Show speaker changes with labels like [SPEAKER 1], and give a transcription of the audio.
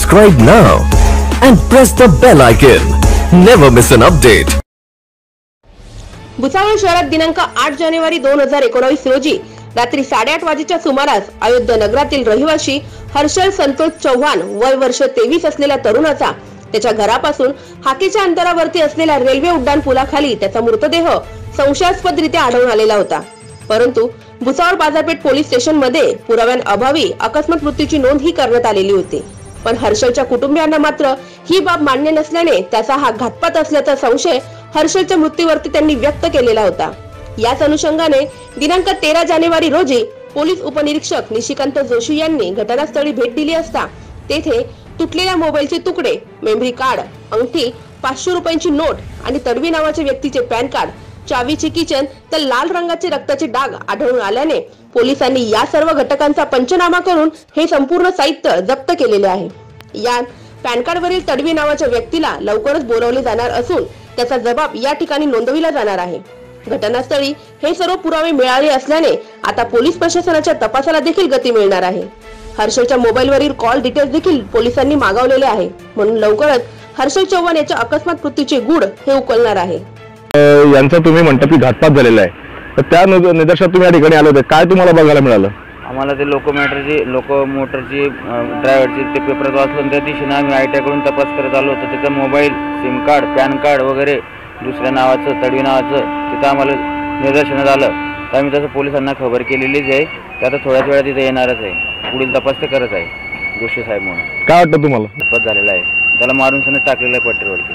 [SPEAKER 1] Subscribe now and press the bell icon. Never miss an update.
[SPEAKER 2] Bhusawal शहरात दिनांक आठ जानेवारी दोन हजार एकोणावीस रोजी रात्री साडेआठ वाजेच्या सुमारास अयोध्या नगरातील रहिवासी हर्षल संतोष चव्हाण वय वर्ष तेवीस असलेल्या तरुणाचा त्याच्या घरापासून हाकेच्या अंतरावरती असलेल्या रेल्वे उड्डाण पुलाखाली त्याचा मृतदेह संशयास्पदरित्या आढळून आलेला होता परंतु भुसावळ बाजारपेठ पोलीस स्टेशनमध्ये पुराव्यांअभावी अकस्मात मृत्यूची नोंद ही करण्यात आलेली होती पण हर्षलच्या कुटुंबियांना मात्र ही बाब मान्य नसल्याने त्याचा हा घातपात असल्याचा संशय हर्षलच्या मृत्यूवरती त्यांनी व्यक्त केलेला होता. याच अनुषंगाने दिनांक तेरा जानेवारी रोजी पोलीस उपनिरीक्षक निशिकांत जोशी यांनी घटनास्थळी भेट दिली असता तेथे तुटलेल्या मोबाईलचे तुकडे मेमरी कार्ड अंगठी पाचशे रुपयांची नोट आणि तडवी नावाच्या व्यक्तीचे पॅन कार्ड चावीचे किचन तर लाल रंगाचे रक्ताचे डाग आढळून आल्याने पोलिसांनी या सर्व घटकांचा पंचनामा करून हे संपूर्ण साहित्य जप्त केलेले आहे. या पॅन कार्ड वरील तडवी नावाच्या व्यक्तीला लवकरच बोलावले जाणार असून त्याचा जबाब या ठिकाणी नोंदविला जाणार आहे. घटनास्थळी हे सर्व पुरावे मिळाले असल्याने आता पोलीस प्रशासनाच्या तपासाला देखील गती मिळणार आहे. हर्षलच्या मोबाईलवरील कॉल डिटेल्स देखील पोलिसांनी मागवलेले आहे. म्हणून लवकरच हर्षल चव्हाण याच्या अकस्मात मृत्यूचे गुड हे उकलणार आहे.
[SPEAKER 3] यांचा तुम्ही म्हणता की घातपात झालेला आहे. तर त्या निद- निदर्शनात तुम्ही या ठिकाणी आले होते. काय तुम्हाला बघायला मिळालं?
[SPEAKER 4] आम्हाला ते लोकोमोटरची लोकोमोटरची ड्रायव्हरची ते पेपरात वाचलं त्या दिशेनं आम्ही आयकडून तपास करत आलो होतो. त्याचं mobile sim card pan card वगैरे दुसऱ्या नावाचं तडवी नावाचं तिथं आम्हाला निदर्शनात आलं. तर आम्ही तसं पोलिसांना खबर केलेलीच आहे. ते आता थोड्याच वेळात तिथे येणारच आहे. पुढील तपास ते करत आहे. जोशी साहेब म्हणून.
[SPEAKER 3] काय वाटतं तुम्हाला?
[SPEAKER 4] तपास झालेला आहे. त्याला मारून सणच टाकलेलं आहे पट्टीवरती.